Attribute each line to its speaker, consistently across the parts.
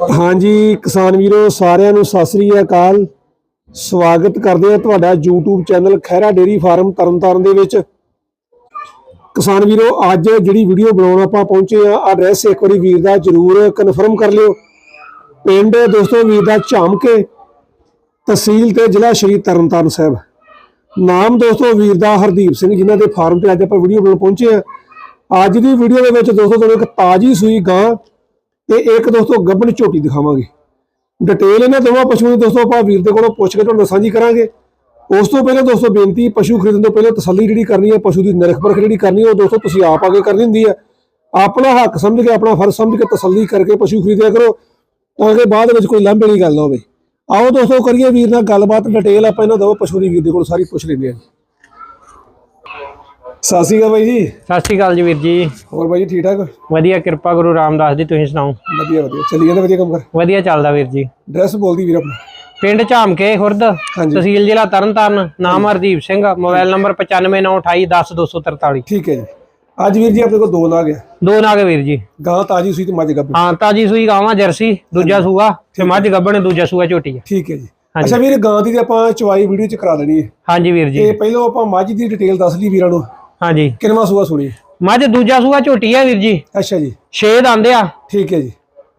Speaker 1: ਹਾਂਜੀ, ਕਿਸਾਨ ਵੀਰੋ, ਸਾਰਿਆਂ ਨੂੰ ਸਤਿ ਸ੍ਰੀ ਅਕਾਲ। ਸਵਾਗਤ ਕਰਦੇ ਹਾਂ ਤੁਹਾਡਾ YouTube channel Khaira dairy farm Tarn Taran ਦੇ ਵਿੱਚ। ਕਿਸਾਨ ਵੀਰੋ, ਅੱਜ ਜਿਹੜੀ ਵੀਡੀਓ ਬਣਾਉਣ ਆਪਾਂ ਪਹੁੰਚੇ ਆ ਐਡਰੈਸ ਇੱਕ ਵਾਰੀ ਵੀਰ ਦਾ ਜਰੂਰ ਕਨਫਰਮ ਕਰ ਲਿਓ। ਪਿੰਡ ਦੋਸਤੋ ਵੀਰ ਦਾ ਝਾਮਕੇ, ਤਹਿਸੀਲ ਤੇ ਜ਼ਿਲ੍ਹਾ ਸ਼੍ਰੀ ਤਰਨਤਾਰਨ ਸਾਹਿਬ। ਨਾਮ ਦੋਸਤੋ ਵੀਰ ਦਾ ਹਰਦੀਪ ਸਿੰਘ ਜਿਨ੍ਹਾਂ ਦੇ ਫਾਰਮ ਤੇ ਅੱਜ ਆਪਾਂ ਵੀਡੀਓ ਬਣਾਉਣ ਪਹੁੰਚੇ ਆ ਅੱਜ ਦੀ ਵੀਡੀਓ ਦੇ ਵਿੱਚ ਦੋਸਤੋ ਤੁਹਾਨੂੰ ਇੱਕ ਤਾਜੀ ਸੂਈ ਗਾਂ ਤੇ ਇੱਕ ਦੋਸਤੋ ਗੱਭਣ ਝੋਟੀ ਦਿਖਾਵਾਂਗੇ। ਡਿਟੇਲ ਇਹਨਾਂ ਦੋਵਾਂ ਪਸ਼ੂਆਂ ਦੀ ਦੋਸਤੋ ਆਪਾਂ ਵੀਰ ਦੇ ਕੋਲੋਂ ਪੁੱਛ ਕੇ ਤੁਹਾਨੂੰ ਸਾਂਝੀ ਕਰਾਂਗੇ। ਉਸ ਤੋਂ ਪਹਿਲਾਂ ਦੋਸਤੋ ਬੇਨਤੀ, ਪਸ਼ੂ ਖਰੀਦਣ ਤੋਂ ਪਹਿਲਾਂ ਤਸੱਲੀ ਜਿਹੜੀ ਕਰਨੀ ਹੈ, ਪਸ਼ੂ ਦੀ ਨਿਰਖ ਪਰਖ ਜਿਹੜੀ ਕਰਨੀ ਹੈ, ਉਹ ਦੋਸਤੋ ਤੁਸੀਂ ਆਪ ਆ ਕੇ ਕਰਨੀ ਹੁੰਦੀ ਹੈ। ਆਪਣਾ ਹੱਕ ਸਮਝ ਕੇ, ਆਪਣਾ ਫਰਜ਼ ਸਮਝ ਕੇ ਤਸੱਲੀ ਕਰਕੇ ਪਸ਼ੂ ਖਰੀਦਿਆ ਕਰੋ, ਤਾਂ ਕਿ ਬਾਅਦ ਵਿੱਚ ਕੋਈ ਲਾਂਭੇ ਵਾਲੀ ਗੱਲ ਨਾ ਹੋਵੇ। ਆਓ ਦੋਸਤੋ ਕਰੀਏ ਵੀਰ ਨਾਲ ਗੱਲਬਾਤ, ਡਿਟੇਲ ਆਪਾਂ ਇਹਨਾਂ ਦੋਵਾਂ ਪਸ਼ੂ ਦੀ ਵੀਰ ਦੇ ਕੋਲ ਸਾਰੀ ਪੁੱਛ ਲੈਂਦੇ ਹਾਂ ਜੀ। ਸਤਿ ਸ਼੍ਰੀ ਅਕਾਲ ਬਾਈ ਜੀ।
Speaker 2: ਸਤਿ ਸ਼੍ਰੀ ਅਕਾਲ ਜੀ ਵੀਰ ਜੀ।
Speaker 1: ਹੋਰ ਬਾਈ ਜੀ ਠੀਕ ਠਾਕ?
Speaker 2: ਵਧੀਆ ਕਿਰਪਾ ਗੁਰੂ ਰਾਮਦਾਸ ਦੀ ਤੁਸੀਂ ਸੁਣਾਓ?
Speaker 1: ਵਧੀਆ ਵਧੀਆ। ਚੱਲੀ ਜਾਂਦਾ ਵਧੀਆ ਕੰਮ ਕਰ।
Speaker 2: ਵਧੀਆ ਚੱਲਦਾ ਵੀਰ ਜੀ।
Speaker 1: ਡਰੈਸ ਬੋਲਦੀ ਵੀਰ ਆਪਣਾ।
Speaker 2: ਪਿੰਡ ਝਾਮਕੇ ਖੁਰਦ ਤਹਿਸੀਲ ਜ਼ਿਲ੍ਹਾ ਤਰਨਤਾਰਨ। ਨਾਮ ਹਰਦੀਪ ਸਿੰਘ ਮੋਬਾਈਲ ਨੰਬਰ 9598210243
Speaker 1: ਠੀਕ ਹੈ ਜੀ। ਅੱਜ ਵੀਰ ਜੀ ਆਪਣੇ ਕੋਲ ਦੋ ਨਾਗ ਆ
Speaker 2: ਦੋ ਨਾਗ ਵੀਰ ਜੀ।
Speaker 1: ਗਾਂ ਤਾਜੀ ਸੂਈ ਤੇ ਮੱਝ ਗੱਭਣ
Speaker 2: ਹਾਂ ਤਾਜੀ ਸੂਈ ਗਾਵਾਂ ਜਰਸੀ ਦੂਜਾ ਸੂਆ ਤੇ ਮੱਝ ਗੱਬਣ ਦੂਜਾ ਸੂਆ ਝੋਟੀ ਆ
Speaker 1: ਠੀਕ ਹੈ ਜੀ। ਅੱਛਾ ਵੀਰ ਗਾਂ ਦੀ ਆਪਾਂ ਚਵਾਈ ਵੀਡੀਓ ਚ ਕਰਾ ਲੈਣੀ ਹੈ।
Speaker 2: ਹਾਂਜੀ ਵੀਰ ਜੀ।
Speaker 1: ਤੇ ਪਹਿਲਾਂ ਆਪਾਂ ਮੱਝ ਦੀ ਡਿਟੇਲ ਦੱਸ ਲਈ ਵੀਰਾਂ ਨੂੰ।
Speaker 2: ਹਾਂਜੀ।
Speaker 1: ਕਿੰਨਵਾ ਸੂਆ ਸੁਣੀ?
Speaker 2: ਮੱਝ ਦੂਜਾ ਸੂਆ ਝੋਟੀ ਆ ਵੀਰ ਜੀ।
Speaker 1: ਅੱਛਾ ਜੀ।
Speaker 2: ਛੇ ਦੰਦ ਆ।
Speaker 1: ਠੀਕ ਹੈ ਜੀ।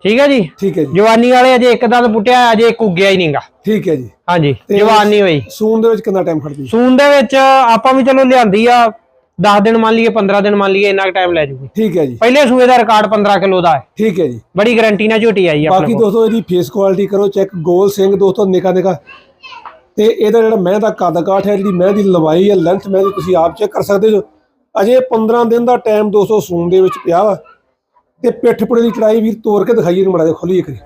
Speaker 2: ਠੀਕ ਹੈ ਜੀ?
Speaker 1: ਠੀਕ ਹੈ ਜੀ।
Speaker 2: ਜਵਾਨੀ ਵਾਲੇ ਅਜੇ ਇੱਕ ਦੰਦ ਪੁੱਟਿਆ ਅਜੇ ਇੱਕ ਉੱਗਿਆ ਹੀ ਨਹੀਂਗਾ
Speaker 1: ਠੀਕ ਹੈ ਜੀ।
Speaker 2: ਹਾਂਜੀ ਜਵਾਨੀ ਹੋਈ।
Speaker 1: ਸੂਨ ਦੇ ਵਿੱਚ ਕਿੰਨਾ ਟਾਈਮ ਖੜਦੀ
Speaker 2: ਸੂਨ ਦੇ ਵਿੱਚ ਆਪਾਂ ਵੀ ਚਲੋ ਲਿਆਂਦੀ ਆ 10 ਦਿਨ ਮੰਨ ਲਈਏ 15 ਦਿਨ ਮੰਨ ਲਈਏ ਇੰਨਾ ਟਾਈਮ ਲੈ ਜੂਗੀ।
Speaker 1: ਠੀਕ ਹੈ ਜੀ।
Speaker 2: ਪਹਿਲੇ ਸੂਏ ਦਾ ਰਿਕਾਰਡ 15 ਕਿਲੋ ਦਾ ਹੈ।
Speaker 1: ਠੀਕ ਹੈ ਜੀ।
Speaker 2: ਬੜੀ ਗਾਰੰਟੀ ਨਾਲ ਝੋਟੀ ਆਈ ਆਪਣੇ
Speaker 1: ਬਾਕੀ ਦੋਸਤੋ ਇਹਦੀ ਫੇਸ ਕੁਆਲਿਟੀ ਕਰੋ ਚੈੱਕ ਗੋਲ ਸਿੰਘ ਦੋਸਤੋ ਨਿਕਾ ਨਿਕਾ ਤੇ ਇਹਦਾ ਜਿਹੜਾ ਮਹਿ ਦਾ ਕੱਦ ਕਾਠ ਹੈ, ਜਿਹੜੀ ਮਹਿ ਦੀ ਲੰਬਾਈ ਹੈ ਲੈਂਥ ਮਹਿ ਦੀ ਤੁਸੀਂ ਆਪ ਚੈੱਕ ਕਰ ਸਕਦੇ ਹੋ। ਅਜੇ 15 ਦਿਨ ਦਾ ਟਾਈਮ ਦੋਸਤੋ ਸੂਨ ਦੇ ਵਿੱਚ ਪਿਆ ਵਾ। ਤੇ ਪਿੱਠ ਪੁੜੇ ਦੀ ਚੜਾਈ ਵੀਰ ਤੋੜ ਕੇ ਦਿਖਾਈਏ ਨੂੰ ਮੜਾ ਦੇ ਖੋਲੀਏ ਕਰੀ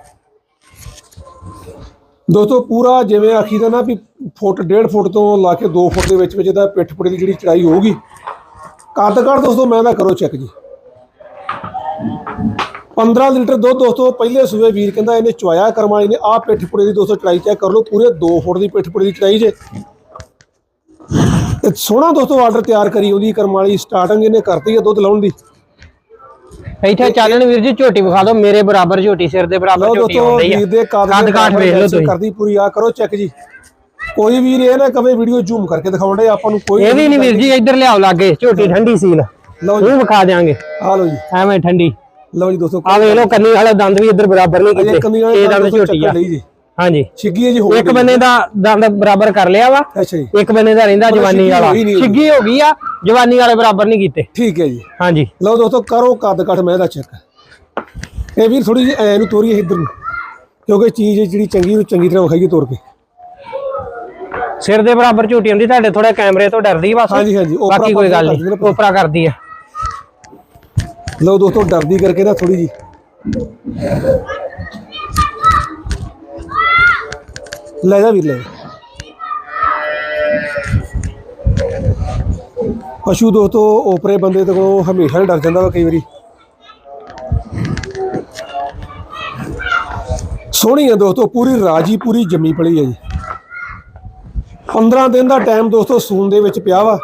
Speaker 1: ਦੋਸਤੋ, ਪੂਰਾ ਜਿਵੇਂ ਆਖੀ ਦਾ ਨਾ ਵੀ ਫੁੱਟ, ਡੇਢ ਫੁੱਟ ਤੋਂ ਲਾ ਕੇ 2 ਫੁੱਟ ਦੇ ਵਿੱਚ ਵਿੱਚ ਇਹਦਾ ਪਿੱਠ ਪੁੜੇ ਦੀ ਜਿਹੜੀ ਚੜਾਈ ਹੋਊਗੀ। ਕੱਦ ਕਾਠ ਦੋਸਤੋ, ਮੈਂ ਦਾ ਕਰੋ ਚੈੱਕ ਜੀ। 15 ਲੀਟਰ ਦੁੱਧ ਦੋਸਤੋ ਪਹਿਲੇ ਸੂਏ ਵੀਰ ਕਹਿੰਦਾ ਇਹਨੇ ਚੁਆਇਆ ਕਰਮਾਲੀ ਨੇ ਆਹ ਪਿੱਠ ਪੁੜੇ ਦੀ ਦੋਸਤੋ ਚੜਾਈ ਚੈੱਕ ਕਰ ਲਓ ਪੂਰੇ 2 ਫੁੱਟ ਦੀ ਪਿੱਠ ਪੁੜੇ ਦੀ ਚੜਾਈ ਜੇ। ਤੇ ਸੋਹਣਾ ਦੋਸਤੋ ਆਰਡਰ ਤਿਆਰ ਕਰੀ ਉਹਦੀ ਕਰਮਾਲੀ ਸਟਾਰਟਿੰਗ ਇਹਨੇ ਕਰਤੀ ਹੈ ਦੁੱਧ ਲਾਉਣ ਦੀ।
Speaker 2: ਇੱਥੇ ਚਾਲਣ ਵੀਰ ਜੀ ਝੋਟੀ ਵਿਖਾ ਦਿਓ ਮੇਰੇ ਬਰਾਬਰ ਝੋਟੀ ਸਿਰ ਦੇ ਬਰਾਬਰ ਝੋਟੀ
Speaker 1: ਦੋਸਤੋ
Speaker 2: ਆਉਂਦੀ
Speaker 1: ਵੀਰ
Speaker 2: ਆ
Speaker 1: ਦੇ ਕੱਦ
Speaker 2: ਕਾਠ ਵੇਖ ਲਓ
Speaker 1: ਬਰਾਬਰ
Speaker 2: ਤੁਸੀਂ।
Speaker 1: ਕਰਦੀ ਪੂਰੀ ਆ ਕਰੋ ਚੈੱਕ ਜੀ। ਕੋਈ ਵੀਰ ਇਹ ਨਾ ਕਵੇ ਵੀਡੀਓ ਜ਼ੂਮ ਕਰਕੇ ਦਿਖਾਉਣ ਦੇ ਆਪਾਂ ਨੂੰ ਕੋਈ
Speaker 2: ਇਹ ਵੀ ਨਹੀਂ ਵੀਰ ਜੀ ਇੱਧਰ ਲਿਆਓ ਲਾਗੇ ਝੋਟੀ ਠੰਡੀ ਸੀਲ।
Speaker 1: ਲਓ ਜੀ।
Speaker 2: ਵਿਖਾ ਦਿਆਂਗੇ।
Speaker 1: ਆ ਲਓ ਜੀ।
Speaker 2: ਐਵੇਂ ਠੰਡੀ।
Speaker 1: ਲਓ ਜੀ ਦੋਸਤੋ
Speaker 2: ਆ ਵੇਖ ਲਓ ਕੰਨੀ ਵਾਲੇ ਦੰਦ ਵੀ ਇੱਧਰ ਬਰਾਬਰ ਨਹੀਂ ਕੀਤੇ। ਇਹ
Speaker 1: ਵਾਲੇ
Speaker 2: ਦੰਦ ਝੋਟੀ ਆ। ਹਾਂਜੀ।
Speaker 1: ਛਿੱਗੀ ਹੈ ਜੀ ਹੋਰ
Speaker 2: ਇੱਕ ਬੰਨੇ ਦਾ ਦੰਦ ਬਰਾਬਰ ਕਰ ਲਿਆ ਵਾ।
Speaker 1: ਅੱਛਾ ਜੀ।
Speaker 2: ਇੱਕ ਬੰਨੇ ਦਾ ਰਹਿੰਦਾ ਜਵਾਨੀ ਵਾਲਾ। ਛਿੱਗੀ ਹੋ ਗਈ ਆ ਜਵਾਨੀ ਵਾਲੇ ਬਰਾਬਰ ਨਹੀਂ ਕੀਤੇ।
Speaker 1: ਠੀਕ ਹੈ ਜੀ।
Speaker 2: ਹਾਂਜੀ।
Speaker 1: ਲਓ ਦੋਸਤੋ ਕਰੋ ਕੱਦ ਕੱਟ ਮੈਂ ਦਾ ਚੈੱਕ ਇਹ ਵੀਰ ਥੋੜੀ ਜਿਹੀ ਐ ਨੂੰ ਤੋਰੀਏ ਇੱਧਰ ਨੂੰ। ਕਿਉਂਕਿ ਚੀਜ਼ ਜਿਹੜੀ ਚੰਗੀ ਨੂੰ ਚੰਗੀ ਤਰ੍ਹਾਂ ਵਿਖਾਈਏ ਤੋਰ ਕੇ।
Speaker 2: ਸਿਰ ਦੇ ਬਰਾਬਰ ਝੋਟੀ ਹੁੰਦੀ ਤੁਹਾਡੇ ਥੋੜੇ ਕੈਮਰੇ ਤੋਂ ਡਰਦੀ ਬਸ।
Speaker 1: ਹਾਂਜੀ ਹਾਂਜੀ।
Speaker 2: ਬਾਕੀ ਕੋਈ ਗੱਲ ਨਹੀਂ। ਉਪਰਾ ਕਰਦੀ ਆ।
Speaker 1: ਲਓ ਦੋਸਤੋ, ਡਰਦੀ ਕਰਕੇ ਨਾ ਥੋੜੀ ਜੀ। ਲੈ ਜਾ ਵੀਰ, ਲੈ ਪਸ਼ੂ ਦੋਸਤੋ, ਓਪਰੇ ਬੰਦੇ ਤੋਂ ਕੋਲੋਂ ਹਮੇਸ਼ਾ ਹੀ ਡਰ ਜਾਂਦਾ ਵਾ ਕਈ ਵਾਰੀ। ਸੋਹਣੀ ਹੈ ਦੋਸਤੋ, ਪੂਰੀ ਰਾਜੀ, ਪੂਰੀ ਜੰਮੀ ਪਲੀ ਹੈ ਜੀ। 15 ਦਿਨ ਦਾ ਟਾਈਮ ਦੋਸਤੋ ਸੂਨ ਦੇ ਵਿੱਚ ਪਿਆ ਵਾ।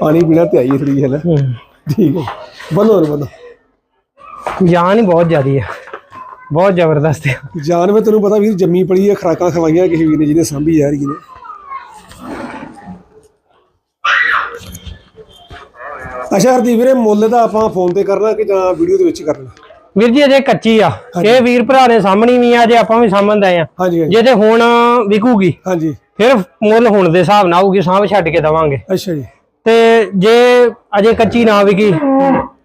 Speaker 1: ਪਾਣੀ ਪੀਣਾ ਤੇ ਆਈਏ ਥੋੜੀ ਹੈ ਨਾ? ਠੀਕ ਹੈ। ਬੰਨੋ ਬੰਨੋ
Speaker 2: ਜਾਨ ਹੀ ਬਹੁਤ ਜ਼ਿਆਦੀ ਆ। ਬਹੁਤ ਜ਼ਬਰਦਸਤ ਆ।
Speaker 1: ਜਾਨ ਮੈਂ ਤੈਨੂੰ ਪਤਾ ਵੀਰ ਜੰਮੀ ਪਲੀ ਹੈ ਖਰਾਕਾਂ ਖਵਾਈਆਂ ਕਿਸੇ ਵੀਰ ਨੇ ਜਿਹਨੇ ਸਾਂਭੀ ਜਾ ਰਹੀ ਨੇ। ਅੱਛਾ ਹਰਦੀਪ ਵੀਰੇ ਮੁੱਲ ਦਾ ਆਪਾਂ ਫੋਨ ਤੇ ਕਰਨਾ ਕਿ ਜਾਂ ਵੀਡੀਓ ਦੇ ਵਿੱਚ ਹੀ ਕਰਨਾ?
Speaker 2: ਵੀਰ ਜੀ ਅਜੇ ਕੱਚੀ ਆ। ਇਹ ਵੀਰ ਭਰਾ ਨੇ ਸਾਹਮਣੀ ਵੀ ਆ ਜੇ ਆਪਾਂ ਵੀ ਸਾਹਮਣੇ ਆ। ਜੇ ਤੇ ਹੁਣ ਵਿਕੂਗੀ
Speaker 1: ਹਾਂਜੀ।
Speaker 2: ਫਿਰ ਮੁੱਲ ਹੁਣ ਦੇ ਹਿਸਾਬ ਨਾਲ ਆਊਗੀ ਸਾਂਭ ਛੱਡ ਕੇ ਦਵਾਂਗੇ।
Speaker 1: ਅੱਛਾ ਜੀ।
Speaker 2: ਤੇ ਜੇ ਅਜੇ ਕੱਚੀ ਨਾ ਵਿਕੀ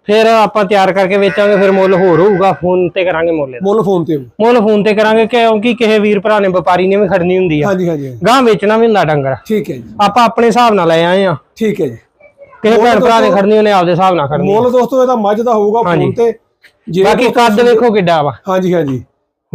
Speaker 2: ਫਿਰ ਆਪਾਂ ਤਿਆਰ ਕਰਕੇ ਵੇਚਾਂਗੇ ਫਿਰ ਮੁੱਲ ਹੋਰ ਹੋਊਗਾ ਫੋਨ ਤੇ ਕਰਾਂਗੇ ਮੁੱਲ ਇਹਦਾ
Speaker 1: ਮੁੱਲ ਫੋਨ ਤੇ
Speaker 2: ਮੁੱਲ ਫੋਨ ਤੇ ਕਰਾਂਗੇ ਕਿਉਂਕਿ ਕਿਸੇ ਵੀਰ ਭਰਾ ਨੇ ਵਪਾਰੀ ਨੇ ਵੀ ਖੜਨੀ ਹੁੰਦੀ ਆ।
Speaker 1: ਹਾਂਜੀ ਹਾਂਜੀ ਹਾਂਜੀ।
Speaker 2: ਗਾਂ ਵੇਚਣਾ ਵੀ ਹੁੰਦਾ ਡੰਗਰ।
Speaker 1: ਠੀਕ ਹੈ ਜੀ।
Speaker 2: ਆਪਾਂ ਆਪਣੇ ਹਿਸਾਬ ਨਾਲ ਲੈ ਆਏ ਆ।
Speaker 1: ਠੀਕ ਹੈ ਜੀ।
Speaker 2: ਕਿਸੇ ਭੈਣ ਭਰਾ ਨੇ ਖੜਨੀ ਉਹਨੇ ਆਪਦੇ ਹਿਸਾਬ ਨਾਲ ਖੜਨੀ
Speaker 1: ਮੁੱਲ ਦੋਸਤੋ ਇਹਦਾ ਮੱਝ ਦਾ ਹੋਊਗਾ ਫੋਨ। ਤੇ। ਜੇ
Speaker 2: ਬਾਕੀ ਕੱਦ ਵੇਖੋ ਕਿੱਡਾ ਵਾ।
Speaker 1: ਹਾਂਜੀ ਹਾਂਜੀ।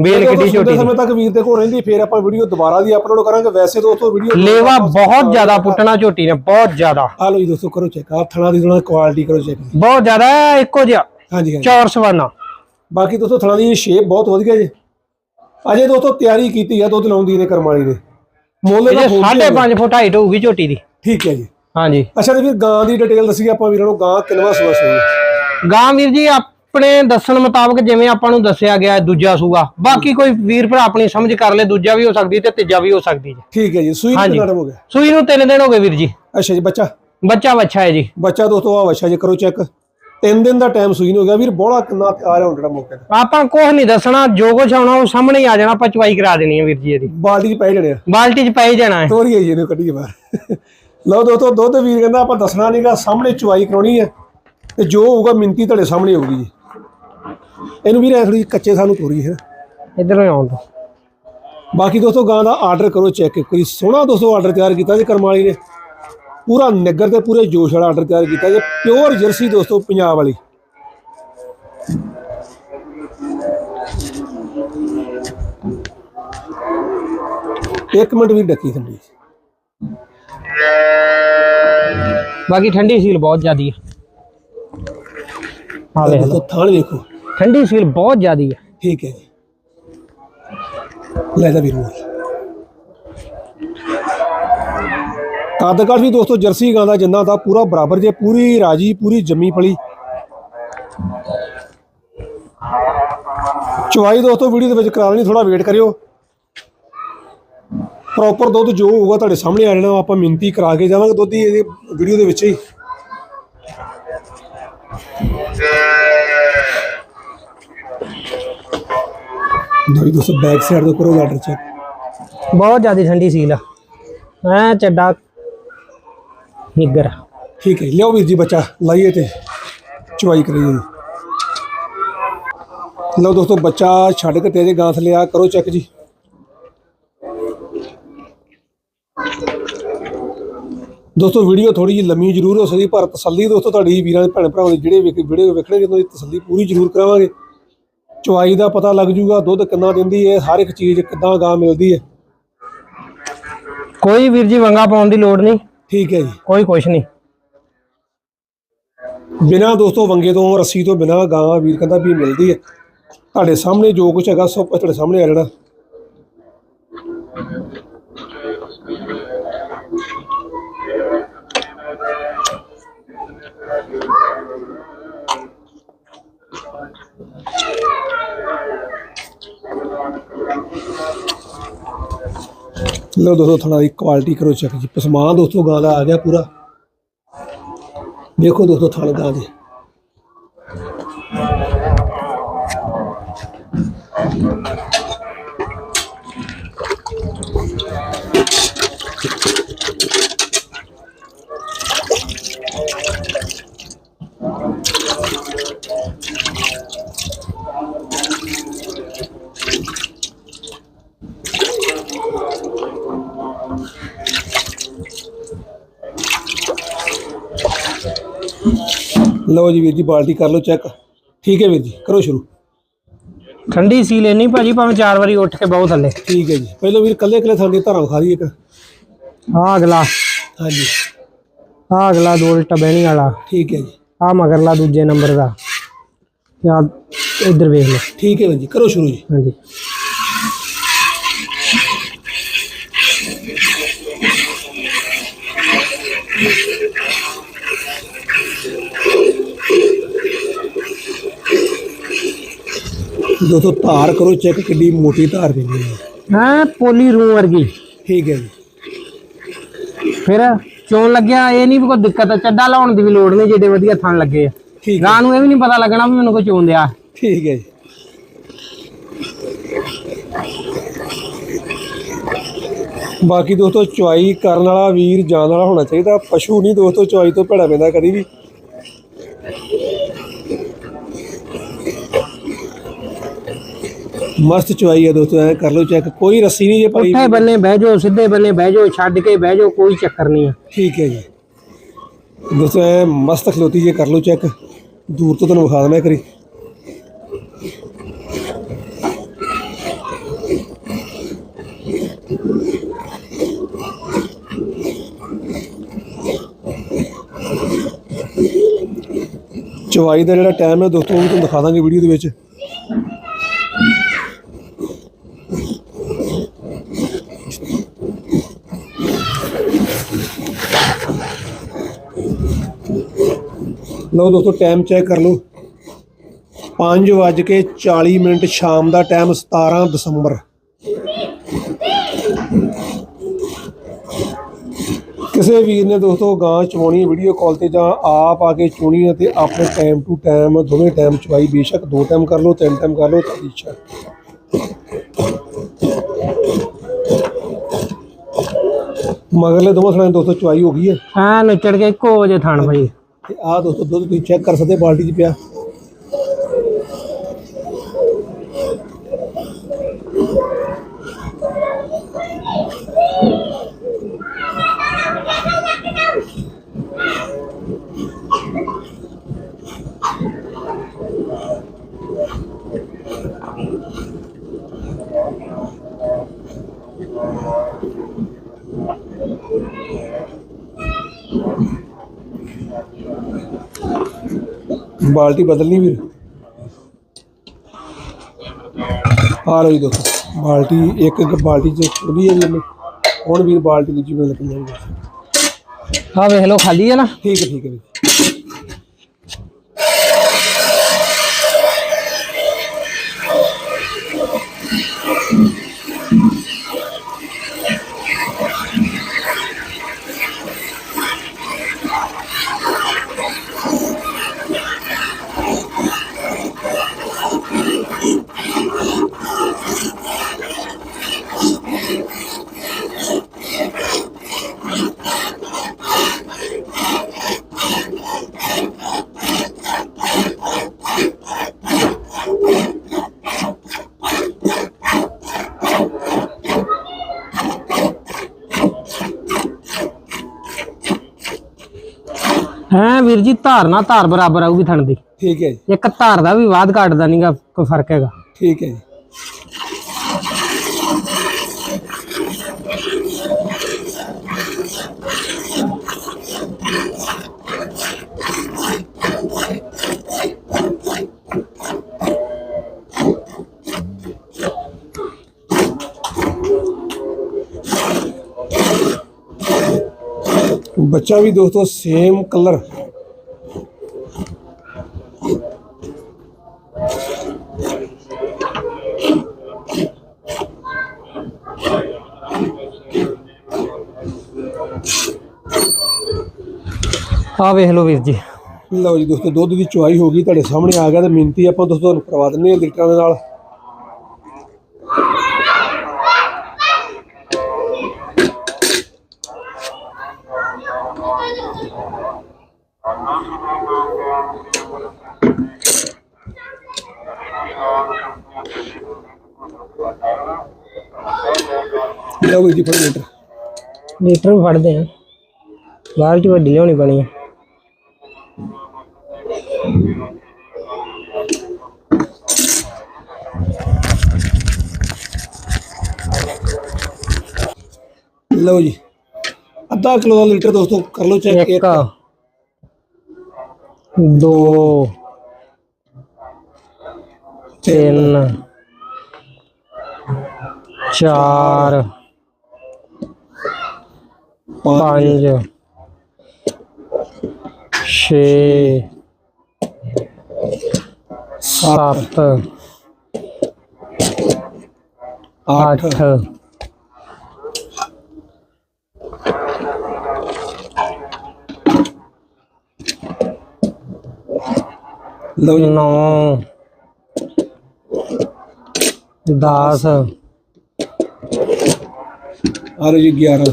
Speaker 2: ਬੇਲ ਕਿੱਡੀ
Speaker 1: ਛੋਟੇ ਸਮੇਂ ਤੱਕ ਵੀਰ ਦੇ ਕੋਲ ਰਹਿੰਦੀ ਫਿਰ ਆਪਾਂ ਵੀਡੀਓ ਦੁਬਾਰਾ ਦੀ ਅਪਲੋਡ ਕਰਾਂਗੇ। ਵੈਸੇ ਦੋਸਤੋ ਵੀਡੀਓ
Speaker 2: ਲੇਵਾ ਬਹੁਤ ਜ਼ਿਆਦਾ ਪੁੱਟਣਾ ਝੋਟੀ ਨੇ ਬਹੁਤ ਜ਼ਿਆਦਾ।
Speaker 1: ਆ ਲਓ ਜੀ ਦੋਸਤੋ ਕਰੋ ਚੈੱਕ ਆ ਥਣਾ ਦੀ ਥਣਾ ਕੁਆਲਿਟੀ ਕਰੋ ਚੈੱਕ
Speaker 2: ਬਹੁਤ ਜ਼ਿਆਦਾ ਇੱਕੋ ਜਿਹਾ।
Speaker 1: ਹਾਂਜੀ ਹਾਂਜੀ।
Speaker 2: ਚੌਰ ਸਵਾਨਾ।
Speaker 1: ਬਾਕੀ ਦੋਸਤੋ ਥਣਾ ਦੀ ਸ਼ੇਪ ਬਹੁਤ ਵਧੀਆ ਜੀ। ਅਜੇ ਦੋਸਤੋ ਤਿਆਰੀ ਕੀਤੀ ਆ ਦੁੱਧ ਲਾਉਂਦੀ ਨੇ ਕਰਮਾਲੀ ਨੇ। ਮੁੱਲ ਦਾ ਫੋਨ ਤੇ
Speaker 2: 5.5 ਫੁੱਟ ਹਾਈਟ ਹੋਊਗੀ ਝੋਟੀ ਦੀ।
Speaker 1: ਠੀਕ ਹੈ ਜੀ।
Speaker 2: ਹਾਂਜੀ।
Speaker 1: ਅੱਛਾ ਤੇ ਫਿਰ ਗਾਂ ਦੀ ਡਿਟੇਲ ਦੱਸੀ ਆਪਾਂ ਵੀਰਾਂ ਨੂੰ ਗਾਂ ਕਿੰਨਵਾ ਸੂਆ ਸੂਈ
Speaker 2: ਗਾਂ ਵੀਰ ਜੀ ਆਪਣੇ ਦੱਸਣ ਮੁਤਾਬਕ ਜਿਵੇਂ ਆਪਾਂ ਨੂੰ ਦੱਸਿਆ ਗਿਆ ਹੈ, ਦੂਜਾ ਸੂਗਾ ਬਾਕੀ ਕੋਈ ਵੀਰ ਭਰਾ ਆਪਣੀ ਸਮਝ ਕਰ ਲੈ ਦੂਜਾ ਵੀ ਹੋ ਸਕਦੀ ਤੇ ਤੀਜਾ ਵੀ ਹੋ ਸਕਦੀ ਜੀ
Speaker 1: ਠੀਕ ਹੈ ਜੀ ਸੂਈ ਨੂੰ। ਕਿੰਨਾ ਟਾਈਮ ਹੋ ਗਿਆ?
Speaker 2: ਸੂਈ ਨੂੰ 3 ਦਿਨ ਹੋ ਗਏ ਵੀਰ ਜੀ।
Speaker 1: ਅੱਛਾ ਜੀ ਬੱਚਾ?
Speaker 2: ਬੱਚਾ ਬੱਚਾ ਹੈ ਜੀ।
Speaker 1: ਬੱਚਾ ਦੋਸਤੋ ਆ ਵਛਾ ਜੇ ਕਰੋ ਚੈੱਕ। ਤਿੰਨ ਦਿਨ ਦਾ ਟਾਈਮ ਸੂਈ ਨੂੰ ਹੋ ਗਿਆ। ਵੀਰ ਬੋਲਾ ਕਿੰਨਾ ਤਿਆਰ ਹੋਣ ਜਿਹੜਾ ਮੌਕੇ ਤੇ।
Speaker 2: ਆਪਾਂ ਕੁਝ ਨਹੀਂ ਦੱਸਣਾ ਜੋ ਕੁਝ ਆਉਣਾ ਉਹ ਸਾਹਮਣੇ ਹੀ ਆ ਜਾਣਾ ਆਪਾਂ ਚਵਾਈ ਕਰਾ ਦੇਣੀ ਹੈ ਵੀਰ ਜੀ ਇਹਦੀ।
Speaker 1: ਬਾਲਟੀ ਚ ਪੈ ਜਣੇ
Speaker 2: ਬਾਲਟੀ 'ਚ ਪੈ ਹੀ ਜਾਣਾ ਹੈ।
Speaker 1: ਤੋਰੀ ਆਈ ਇਹਨੂੰ ਕੱਢੀਏ ਬਾਹਰ। ਲਓ ਦੋਸਤੋ ਦੁੱਧ ਵੀਰ ਕਹਿੰਦਾ ਆਪਾਂ ਦੱਸਣਾ ਨਹੀਂਗਾ ਸਾਹਮਣੇ ਚੁਆਈ ਕਰਾਉਣੀ ਹੈ ਤੇ ਜੋ ਹੋਊਗਾ ਮਿੰਤੀ ਤੁਹਾਡੇ ਸਾਹਮਣੇ ਹੋਊਗੀ ਜੀ। ਇਹਨੂੰ ਵੀਰ ਥੋੜੀ ਕੱਚੇ ਸਾਨੂੰ ਤੋਰੀ ਹੈ।
Speaker 2: ਇਧਰੋਂ ਆਉਣ ਦੋ
Speaker 1: ਬਾਕੀ ਦੋਸਤੋ ਗਾਂ ਦਾ ਆਰਡਰ ਕਰੋ ਚੈੱਕ। ਵਾਰੀ ਸੋਹਣਾ ਦੋਸਤੋ ਆਰਡਰ ਤਿਆਰ ਕੀਤਾ ਜੀ ਕਰਮਾਲੀ ਨੇ। ਪੂਰਾ ਨਿੱਗਰ ਤੇ ਪੂਰੇ ਜੋਸ਼ ਵਾਲਾ ਆਰਡਰ ਤਿਆਰ ਕੀਤਾ ਜੀ। ਪਿਓਰ ਜਰਸੀ ਦੋਸਤੋ ਪੰਜਾਬ ਵਾਲੀ। ਇੱਕ ਮਿੰਟ ਵੀ ਡੱਕੀ ਥੰਡੀ
Speaker 2: ਬਾਕੀ ਠੰਡੀ ਸੀਲ ਬਹੁਤ ਜ਼ਿਆਦੀ ਹੈ। ਆ
Speaker 1: ਥਾਣ ਵੇਖੋ।
Speaker 2: ਠੰਡੀ ਸੀਲ ਬਹੁਤ ਜ਼ਿਆਦੀ ਹੈ।
Speaker 1: ਠੀਕ ਹੈ ਜੀ। ਲੈ ਜਾ ਵੀਰ ਨੂੰ ਵੀ ਦੋਸਤੋ ਜਰਸੀ ਗਾਂ ਦਾ ਜਿੰਨਾ ਦਾ ਪੂਰਾ ਬਰਾਬਰ ਜੇ, ਪੂਰੀ ਰਾਜੀ, ਪੂਰੀ ਜੰਮੀ ਪਲੀ। ਚੁਆਈ ਦੋਸਤੋ ਵੀਡੀਓ ਦੇ ਵਿੱਚ ਕਰਾ ਲੈਣੀ ਥੋੜਾ ਵੇਟ ਕਰਿਓ। ਪ੍ਰੋਪਰ ਦੁੱਧ ਜੋ ਹੋਊਗਾ ਤੁਹਾਡੇ ਸਾਹਮਣੇ ਆ ਜਾਣਾ, ਆਪਾਂ ਮਿੰਤੀ ਕਰਾ ਕੇ ਜਾਵਾਂਗੇ ਦੁੱਧ ਦੀ ਵੀਡੀਓ ਦੇ ਵਿੱਚ ਹੀ। ਨਵੀਂ ਦੋਸਤੋ ਬੈਕ ਸਾਈਡ ਤੋਂ ਕਰੋ ਆਰਡਰ ਚੈੱਕ
Speaker 2: ਬਹੁਤ ਜ਼ਿਆਦੀ ਠੰਡੀ ਸੀਲ ਆ। ਐ ਚੱਡਾ ਨਿੱਗਰ
Speaker 1: ਠੀਕ ਹੈ ਲਿਓ ਵੀਰ ਜੀ ਬੱਚਾ ਲਾਈਏ ਤੇ ਚੁਆਈ ਕਰੀਏ। ਜੀ ਲਓ ਦੋਸਤੋ ਬੱਚਾ ਛੱਡ ਕੇ ਤੇਰੇ ਗਾਂ ਥੱਲੇ ਆ ਕਰੋ ਚੈੱਕ ਜੀ। ਦੋਸਤੋ ਵੀਡੀਓ ਥੋੜੀ ਜਿਹੀ ਲੰਮੀ ਜ਼ਰੂਰ ਹੋ ਸਕਦੀ ਪਰ ਤਸੱਲੀ ਦੋਸਤੋ ਤੁਹਾਡੀ ਵੀਰਾਂ ਦੇ ਭੈਣ ਭਰਾਵਾਂ ਦੇ ਜਿਹੜੇ ਵੀਡੀਓ ਵੇਖਣੇ ਜਦੋਂ ਦੀ ਤਸੱਲੀ ਪੂਰੀ ਜ਼ਰੂਰ ਕਰਾਵਾਂਗੇ। ਚੁਆਈ ਦਾ ਪਤਾ ਲੱਗ ਜੂਗਾ ਦੁੱਧ ਕਿੰਨਾ ਦਿੰਦੀ ਹੈ ਹਰ ਇੱਕ ਚੀਜ਼ ਕਿੱਦਾਂ ਗਾਂ ਮਿਲਦੀ ਹੈ।
Speaker 2: ਕੋਈ ਵੀਰ ਜੀ ਵੰਗਾ ਪਾਉਣ ਦੀ ਲੋੜ ਨਹੀਂ।
Speaker 1: ਠੀਕ ਹੈ ਜੀ।
Speaker 2: ਕੋਈ ਕੁਛ ਨਹੀਂ।
Speaker 1: ਬਿਨਾਂ ਦੋਸਤੋ ਵੰਗੇ ਤੋਂ ਰੱਸੀ ਤੋਂ ਬਿਨਾਂ ਗਾਂ ਵੀਰ ਕਹਿੰਦਾ ਵੀ ਮਿਲਦੀ ਹੈ। ਤੁਹਾਡੇ ਸਾਹਮਣੇ ਜੋ ਕੁਝ ਹੈਗਾ ਸਭ ਤੁਹਾਡੇ ਸਾਹਮਣੇ ਆ ਜਾਣਾ। ਲੋ ਦੋਸਤੋ ਥੋੜਾ ਦੀ ਕੁਆਲਿਟੀ ਕਰੋ ਚੈੱਕ ਜੀ। ਪਸਮਾਨ ਦੋਸਤੋ ਗਾਂ ਦਾ ਆ ਗਿਆ ਪੂਰਾ। ਦੇਖੋ ਦੋਸਤੋ ਥਣ ਗਾਂ ਦੇ ਲਓ ਜੀ ਵੀਰ ਜੀ ਬਾਲਟੀ ਕਰ ਲਓ ਚੈੱਕ ਠੀਕ ਹੈ ਵੀਰ ਜੀ ਕਰੋ ਸ਼ੁਰੂ।
Speaker 2: ਠੰਡੀ ਸੀਲ ਇੰਨੀ ਭਾਜੀ ਭਾਵੇਂ ਚਾਰ ਵਾਰੀ ਉੱਠ ਕੇ ਬਹੁਤ ਥੱਲੇ।
Speaker 1: ਠੀਕ ਹੈ ਜੀ। ਪਹਿਲਾਂ ਵੀਰ ਕੱਲੇ ਕੱਲੇ ਥਾਂ ਦੀ ਧਾਰਾਂ ਖਾ ਲਈ ਇੱਕ।
Speaker 2: ਆ ਅਗਲਾ।
Speaker 1: ਹਾਂਜੀ।
Speaker 2: ਆ ਅਗਲਾ ਦੋ ਲਿਟਾ ਬਹਿਣੀ ਵਾਲਾ।
Speaker 1: ਠੀਕ ਹੈ ਜੀ।
Speaker 2: ਆ ਮਗਰਲਾ ਦੂਜੇ ਨੰਬਰ ਦਾ। ਆ ਇੱਧਰ ਵੇਖ ਲਓ।
Speaker 1: ਠੀਕ ਹੈ ਵੀਰ ਜੀ ਕਰੋ ਸ਼ੁਰੂ ਜੀ।
Speaker 2: ਹਾਂਜੀ।
Speaker 1: ਦੋਸਤੋ ਧਾਰ ਕਰੋ ਚੈੱਕ ਕਿੱਡੀ ਮੋਟੀ ਧਾਰ ਪੈਂਦੀ ਹੈ।
Speaker 2: ਹਾਂ ਪੋਲੀ ਰੂ ਵਰਗੀ।
Speaker 1: ਠੀਕ ਹੈ ਜੀ।
Speaker 2: ਫਿਰ ਚੋਣ ਲੱਗਿਆ ਇਹ ਨਹੀਂ ਕੋਈ ਦਿੱਕਤ ਆ ਚੱਡਾ ਲਾਉਣ ਦੀ ਵੀ ਲੋੜ ਨਹੀਂ ਜਿਹੜੇ ਵਧੀਆ ਥਣ ਲੱਗੇ ਆ।
Speaker 1: ਠੀਕ ਹੈ।
Speaker 2: ਗਾਂ ਨੂੰ ਇਹ ਵੀ ਨਹੀਂ ਪਤਾ ਲੱਗਣਾ ਵੀ ਮੈਨੂੰ ਕੋਈ ਚੋਣ ਦਿਆ।
Speaker 1: ਠੀਕ ਹੈ ਜੀ। ਬਾਕੀ ਦੋਸਤੋ ਚੁਆਈ ਕਰਨ ਵਾਲਾ ਵੀਰ ਜਾਣ ਵਾਲਾ ਹੋਣਾ ਚਾਹੀਦਾ। ਪਸ਼ੂ ਨਹੀਂ ਦੋਸਤੋ ਚੁਆਈ ਤੋਂ ਭੜਾ ਪੈਂਦਾ ਕਦੀ ਵੀ। ਮਸਤ ਚੁਆਈ ਹੈ ਦੋਸਤੋ ਐ ਕਰ ਲਓ ਚੈੱਕ ਕੋਈ ਰੱਸੀ ਨਹੀਂ ਜੇ ਭਾਈ
Speaker 2: ਪੁੱਠੇ ਬੰਨੇ ਬਹਿ ਜਾਓ ਸਿੱਧੇ ਬੰਨੇ ਬਹਿ ਜਾਓ ਛੱਡ ਕੇ ਬਹਿ ਜਾਓ ਕੋਈ ਚੱਕਰ ਨਹੀਂ ਆ।
Speaker 1: ਠੀਕ ਹੈ ਜੀ। ਦੋਸਤੋ ਐ ਮਸਤ ਖਲੋਤੀ ਜੇ ਕਰ ਲਓ ਚੈੱਕ ਦੂਰ ਤੋਂ ਤੁਹਾਨੂੰ ਵਿਖਾ ਦੇਣਾ ਕਰੀ ਚਵਾਈ ਦਾ ਜਿਹੜਾ ਟਾਈਮ ਹੈ ਦੋਸਤੋ ਉਹ ਵੀ ਤੁਹਾਨੂੰ ਦਿਖਾ ਦਾਂਗੇ ਵੀਡੀਓ ਦੇ ਵਿੱਚ। ਲਓ ਦੋਸਤੋ ਟਾਈਮ ਚੈੱਕ ਕਰ ਲਓ। 5 ਵੱਜ ਕੇ 40 ਮਿੰਟ ਸ਼ਾਮ ਦਾ ਟਾਈਮ 17 ਦਸੰਬਰ। ਕਿਸੇ ਵੀਰ ਨੇ ਦੋਸਤੋ ਗਾਂ ਚਵਾਉਣੀ ਵੀਡੀਓ ਕਾਲ ਤੇ ਜਾਂ ਆਪ ਆ ਕੇ ਚੋਣੀ ਹੈ ਤੇ ਆਪਣੇ ਟਾਈਮ ਟੂ ਟਾਈਮ ਦੋਵੇਂ ਟਾਈਮ ਚਵਾਈ ਬੇਸ਼ੱਕ ਦੋ ਟਾਈਮ ਕਰ ਲਓ, ਤਿੰਨ ਟਾਈਮ ਕਰ ਲਓ, ਤੁਹਾਡੀ ਇੱਛਾ। ਮਗਰਲੇ ਦੋਵਾਂ ਥਾਂ ਦੋਸਤੋ ਚਵਾਈ ਹੋ ਗਈ ਹੈ।
Speaker 2: ਐ ਨੱਚੜ ਕੇ ਇੱਕੋ ਵਜੇ ਥਣ ਭਾਈ।
Speaker 1: ਤੇ ਆਹ ਦੋਸਤੋ ਦੁੱਧ ਤੁਸੀਂ ਚੈੱਕ ਕਰ ਸਕਦੇ ਬਾਲਟੀ 'ਚ ਪਿਆ। ਬਾਲਟੀ ਬਦਲਣੀ ਵੀਰ। ਆ ਲਓ ਜੀ ਦੋਸਤੋ ਬਾਲਟੀ ਇੱਕ ਇੱਕ ਬਾਲਟੀ ਚ ਛੁੱਟੀ ਹੈ ਜੀ ਹੁਣ ਵੀਰ ਬਾਲਟੀ ਦੂਜੀ ਬਦਲ ਕੇ ਜਾਊਗਾ
Speaker 2: ਆ ਵੇਖ ਲਓ ਖਾਲੀ ਹੈ ਨਾ?
Speaker 1: ਠੀਕ ਹੈ ਠੀਕ ਹੈ ਵੀਰ
Speaker 2: ਜੀ ਧਾਰ ਨਾਲ ਧਾਰ ਬਰਾਬਰ ਆਊਗੀ ਥਣ ਦੀ।
Speaker 1: ਠੀਕ ਹੈ ਜੀ।
Speaker 2: ਇੱਕ ਧਾਰ ਦਾ ਵੀ ਵਾਧ ਘਟਦਾ ਨਹੀਂਗਾ ਕੋਈ ਫ਼ਰਕ ਹੈਗਾ।
Speaker 1: ਠੀਕ ਹੈ ਜੀ। ਬੱਚਾ ਵੀ ਦੋਸਤੋ ਸੇਮ ਕਲਰ
Speaker 2: ਆ ਵੇਖ ਲਓ ਵੀਰ ਜੀ।
Speaker 1: ਲਓ ਜੀ ਦੋਸਤੋ, ਦੁੱਧ ਦੀ ਚੁਆਈ ਹੋ ਗਈ, ਤੁਹਾਡੇ ਸਾਹਮਣੇ ਆ ਗਿਆ ਤੇ ਮਿੰਤੀ ਆਪਾਂ ਦੋਸਤੋ ਤੁਹਾਨੂੰ ਕਰਵਾ ਦਿੰਦੇ ਹਾਂ ਲੀਟਰਾਂ ਦੇ ਨਾਲ। ਲਓ ਜੀ ਫੜ ਲੀਟਰ।
Speaker 2: ਲੀਟਰ ਵੀ ਫੜਦੇ ਆ। ਬਾਲਟੀ ਵੱਡੀ ਲਿਆਉਣੀ ਪੈਣੀ ਆ।
Speaker 1: ਲਓ ਜੀ। ਅੱਧਾ ਕਿਲੋ ਦਾ ਲੀਟਰ ਦੋਸਤੋ ਕਰ ਲਓ ਚੈੱਕ
Speaker 2: ਇੱਕ। ਦੋ। ਤਿੰਨ ਚਾਰ ਪੰਜ ਛੇ ਸੱਤ
Speaker 1: ਅੱਠ
Speaker 2: ਅੱਠ
Speaker 1: ਲਓ ਜੀ
Speaker 2: ਨੌ ਦਸ।
Speaker 1: ਆ ਲਓ ਜੀ 11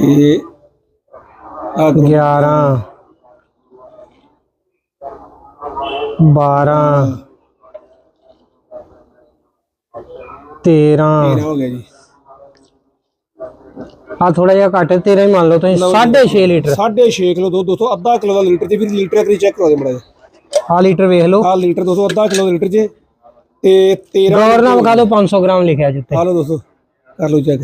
Speaker 1: ਇਹ ਆ ਕਰੋ।
Speaker 2: ਗਿਆਰਾਂ। ਬਾਰਾਂ। ਤੇਰਾਂ।
Speaker 1: 13 ਹੋ ਗਿਆ ਜੀ।
Speaker 2: ਆ ਥੋੜਾ ਜਿਹਾ ਘੱਟ ਤੇਰਾਂ ਹੀ ਮੰਨ ਲਓ ਤੁਸੀਂ 6.5 ਲੀਟਰ।
Speaker 1: 6.5 ਕਿਲੋ ਦੁੱਧ ਦੋਸਤੋ ਅੱਧਾ ਕਿਲੋ ਦਾ ਲੀਟਰ ਤੇ ਫਿਰ ਲੀਟਰ ਕਰੀ ਚੈੱਕ ਕਰੋ ਦੇ ਮੜਾ
Speaker 2: ਆ ਲੀਟਰ ਵੇਖ ਲਓ।
Speaker 1: ਆ ਲੀਟਰ ਦੋਸਤੋ ਅੱਧਾ ਕਿਲੋ ਦਾ ਲੀਟਰ ਜੇ। ਤੇ 13
Speaker 2: ਗੌਰ ਨਾਲ ਵਿਖਾ ਦਿਓ 500 ਗ੍ਰਾਮ ਲਿਖਿਆ ਜਿੱਤੇ
Speaker 1: ਆ ਲਓ ਦੋਸਤੋ ਕਰ ਲਓ ਚੈੱਕ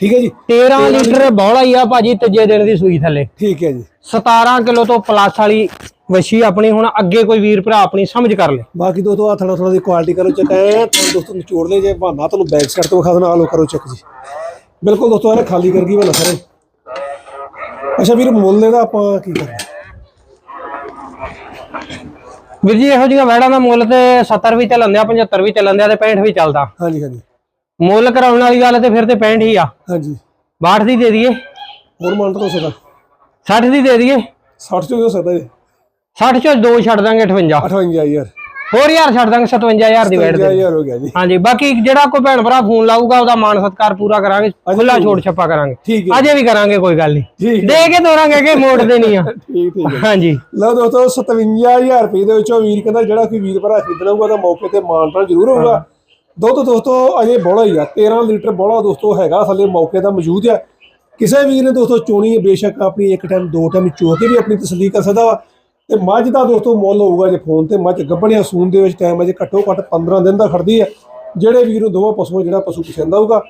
Speaker 1: ਠੀਕ ਹੈ ਜੀ?
Speaker 2: 13 ਲੀਟਰ ਬੌਲਾ ਹੀ ਆ ਭਾਜੀ ਤੀਜੇ ਦਿਨ ਦੀ ਸੂਈ ਥੱਲੇ।
Speaker 1: ਠੀਕ ਹੈ ਜੀ।
Speaker 2: 17 ਕਿਲੋ ਤੋਂ ਪਲੱਸ ਵਾਲੀ ਵਸ਼ੀ ਆਪਣੀ ਹੁਣ ਅੱਗੇ ਕੋਈ ਵੀਰ ਭਰਾ ਆਪਣੀ ਸਮਝ ਕਰ ਲੈ।
Speaker 1: ਬਾਕੀ ਦੋਸਤੋ ਆ ਥੋੜਾ ਥੋੜਾ ਦੀ ਕੁਆਲਿਟੀ ਕਰੋ ਚੈੱਕ ਐ ਤੁਹਾਨੂੰ ਦੋਸਤੋ ਨਿਚੋੜ ਲੈ ਜੇ ਬਹਾਨਾ ਤੁਹਾਨੂੰ ਬੈਕ ਸਾਈਡ ਤੋਂ ਵਿਖਾ ਦੇਣਾ ਆ ਲੋ ਕਰੋ ਚੈੱਕ ਜੀ। ਬਿਲਕੁਲ ਦੋਸਤੋ ਇਹਨੇ ਖਾਲੀ ਕਰ ਗਈ ਬਣਾ ਸਾਰੇ। ਅੱਛਾ ਵੀਰ ਮੁੱਲ ਇਹਦਾ ਆਪਾਂ ਕੀ ਕਰਨਾ
Speaker 2: ਵੀਰ ਜੀ ਇਹੋ ਜਿਹੀਆਂ ਵੈੜਾਂ ਦਾ ਮੁੱਲ ਤੇ 70 ਵੀ ਚੱਲਣ ਦਿਆ 75 ਵੀ ਚੱਲਣ ਦਿਆ ਤੇ 65 ਵੀ ਚੱਲਦਾ।
Speaker 1: ਹਾਂਜੀ ਹਾਂਜੀ।
Speaker 2: ਮੁੱਲ ਕਰਾਉਣ ਵਾਲੀ ਗੱਲ ਤੇ ਫਿਰ ਤੇ 65 ਹੀ ਆ।
Speaker 1: ਹਾਂਜੀ।
Speaker 2: 62 ਦੀ ਦੇ ਦਈਏ।
Speaker 1: ਹੋਰ ਮੰਨ ਤਾਂ ਹੋ ਸਕਦਾ।
Speaker 2: 60 ਦੀ ਦੇ ਦਈਏ।
Speaker 1: 60 ਚ ਹੋ ਸਕਦਾ ਜੀ।
Speaker 2: 60 ਚੋਂ ਦੋ ਛੱਡ ਦਾਂਗੇ 58
Speaker 1: 58000
Speaker 2: ਹੋਰ ਯਾਰ ਛੱਡ ਦਾਂਗੇ 57000 ਦੀ ਵੈੜ ਦੇ।
Speaker 1: 58000 ਹੋ ਗਿਆ ਜੀ।
Speaker 2: ਹਾਂਜੀ ਬਾਕੀ ਜਿਹੜਾ ਕੋਈ ਭੈਣ ਭਰਾ ਫੋਨ ਲਾਊਗਾ ਉਹਦਾ ਮਾਣ ਸਤਿਕਾਰ ਪੂਰਾ ਕਰਾਂਗੇ ਖੁੱਲਾ ਛੋੜ ਛੱਪਾ ਕਰਾਂਗੇ। ਅਜੇ ਵੀ ਕਰਾਂਗੇ ਕੋਈ ਗੱਲ ਨਹੀਂ। ਦੇ ਕੇ ਤੋਰਾਂਗੇ ਕਿ ਮੋੜਦੇ ਨਹੀਂ ਆ।
Speaker 1: ਠੀਕ ਠੀਕ ਹੈ।
Speaker 2: ਹਾਂਜੀ।
Speaker 1: ਲਓ ਦੋਸਤੋ 57000 ਰੁਪਏ ਦੇ ਵਿੱਚੋਂ ਵੀਰ ਕਹਿੰਦਾ ਜਿਹੜਾ ਕੋਈ ਵੀਰ ਭਰਾ ਖਰੀਦਣਾ ਹੋਊਗਾ ਤਾਂ ਮੌਕੇ ਤੇ ਮਾਨਤਾਨ ਜ਼ਰੂਰ ਹੋਊਗਾ। ਦੁੱਧ ਦੋਸਤੋ ਅਜੇ ਬੋਲਾ ਹੀ ਆ। 13 ਲੀਟਰ ਬੋਲਾ ਦੋਸਤੋ ਹੈਗਾ ਥੱਲੇ ਮੌਕੇ ਦਾ ਮੌਜੂਦ ਆ। ਕਿਸੇ ਵੀਰ ਨੇ ਦੋਸਤੋ ਚੋਣੀ ਬੇਸ਼ੱਕ ਆਪਣੀ ਇੱਕ ਟਾਈਮ ਦੋ ਟਾਈਮ ਚੋ ਕੇ ਵੀ ਆਪਣੀ ਤਸੱਲੀ ਕਰ ਸਕਦਾ ਵਾ। ਤੇ ਮੱਝ ਦਾ ਦੋਸਤੋ ਮੁੱਲ ਹੋਊਗਾ ਜੇ ਫੋਨ ਤੇ ਮੱਝ ਗੱਭਣਿਆ ਸੂਨ ਦੇ ਵਿੱਚ ਟਾਈਮ ਅਜੇ ਘੱਟੋ ਘੱਟ 15 ਦਿਨ ਦਾ ਖੜਦੀ ਹੈ ਜਿਹੜੇ ਵੀਰ ਨੂੰ ਦੋਵਾਂ ਪਸ਼ੂਆਂ ਜਿਹੜਾ ਪਸ਼ੂ ਪਸੰਦ ਆਊਗਾ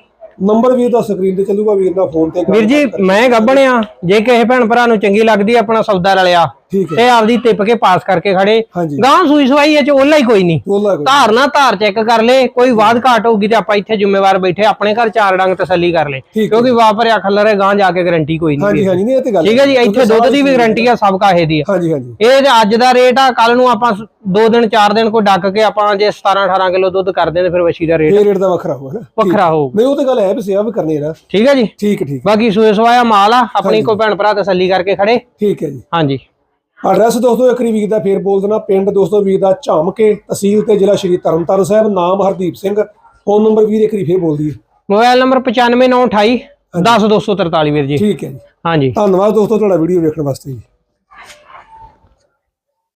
Speaker 1: ਨੰਬਰ ਵੀਰ ਦਾ ਸਕਰੀਨ ਤੇ ਚੱਲੂਗਾ ਵੀਰ ਦਾ ਫੋਨ ਤੇ
Speaker 2: ਵੀਰ ਜੀ ਮੈਂ ਗੱਬਣਿਆ ਜੇ ਕਿਸੇ ਭੈਣ ਭਰਾ ਨੂੰ ਚੰਗੀ ਲੱਗਦੀ ਆਪਣਾ ਸੌਦਾ ਰਲਿਆ
Speaker 1: ਹੈ
Speaker 2: ਤੇ ਆਪਦੀ ਟਿਪ ਕੇ ਪਾਸ ਕਰਕੇ ਖੜੇ। ਗਾਂ ਸੂਈ ਸਵਾਈ ਇਹ ਚ ਉਹਲਾ ਹੀ ਕੋਈ ਨਹੀਂ। ਧਾਰ ਨਾ ਧਾਰ ਚੈੱਕ ਕਰ ਲੈ ਕੋਈ ਵਾਧ ਘਾਟ ਹੋਊਗੀ ਤੇ ਆਪਾਂ ਇੱਥੇ ਜ਼ਿੰਮੇਵਾਰ ਬੈਠੇ ਆਪਣੇ ਘਰ ਚਾਰ ਡੰਗ ਤਸੱਲੀ ਕਰ ਲੈ। ਕਿਉਂਕਿ ਵਾਪਰਿਆ ਖੱਲਰ ਗਾਂ ਜਾ ਕੇ ਗਾਰੰਟੀ ਕੋਈ ਨਹੀਂ
Speaker 1: ਹਾਂਜੀ ਹਾਂਜੀ ਨਹੀਂ ਇਹ ਤੇ ਗੱਲ
Speaker 2: ਠੀਕ ਹੈ ਜੀ ਇੱਥੇ ਦੁੱਧ ਦੀ ਵੀ ਗਾਰੰਟੀ ਆ ਸਭ ਕਾਹੇ ਦੀ ਆ।
Speaker 1: ਹਾਂਜੀ ਹਾਂਜੀ।
Speaker 2: ਇਹ ਅੱਜ ਦਾ ਰੇਟ ਆ ਕੱਲ ਨੂੰ ਆਪਾਂ 2 ਦਿਨ 4 ਦਿਨ ਕੋ ਡੱਕ ਕੇ ਆਪਾਂ ਜੇ 17 18 ਕਿਲੋ ਦੁੱਧ ਕਰਦੇ ਨੇ ਫਿਰ ਵਸ਼ੀ ਦਾ ਰੇਟ
Speaker 1: ਇਹ ਰੇਟ ਦਾ ਵੱਖਰਾ ਹੋਊਗਾ ਨਾ।
Speaker 2: ਵੱਖਰਾ ਹੋਊ।
Speaker 1: ਨਹੀਂ ਉਹ ਤੇ ਗੱਲ ਹੈ ਵੀ ਸੇਵਾ ਵੀ ਕਰਨੀ ਹੈ ਨਾ।
Speaker 2: ਠੀਕ ਹੈ ਜੀ।
Speaker 1: ਠੀਕ ਠੀਕ।
Speaker 2: ਬਾਕੀ ਸੂਏ ਸਵਾਇਆ ਮਾਲ ਆ ਆਪਣੀ ਕੋ ਭੈਣ ਭਰਾ ਤਸੱਲੀ ਕਰਕੇ ਖੜੇ।
Speaker 1: ਠੀਕ ਹੈ ਜੀ।
Speaker 2: ਹਾਂਜੀ।
Speaker 1: ਐਡਰੈਸ ਦੋਸਤੋ ਇੱਕ ਵੀਰ ਦਾ ਫੇਰ ਬੋਲ ਦੇਣਾ ਪਿੰਡ ਦੋਸਤੋ ਵੀਰ ਦਾ ਝਾਮਕੇ ਤਹਿਸੀਲ ਤੇ ਜ਼ਿਲ੍ਹਾ ਸ਼੍ਰੀ ਤਰਨਤਾਰਨ ਸਾਹਿਬ ਨਾਮ ਹਰਦੀਪ ਸਿੰਘ ਫੋਨ ਨੰਬਰ ਵੀਰ ਇੱਕ ਵਾਰੀ ਫੇਰ ਬੋਲ ਦਈਏ।
Speaker 2: ਮੋਬਾਈਲ ਨੰਬਰ 95928 10243 ਵੀਰ ਜੀ।
Speaker 1: ਠੀਕ ਹੈ ਜੀ।
Speaker 2: ਹਾਂਜੀ।
Speaker 1: ਧੰਨਵਾਦ ਦੋਸਤੋ ਤੁਹਾਡਾ ਵੀਡੀਓ ਵੇਖਣ ਵਾਸਤੇ ਜੀ।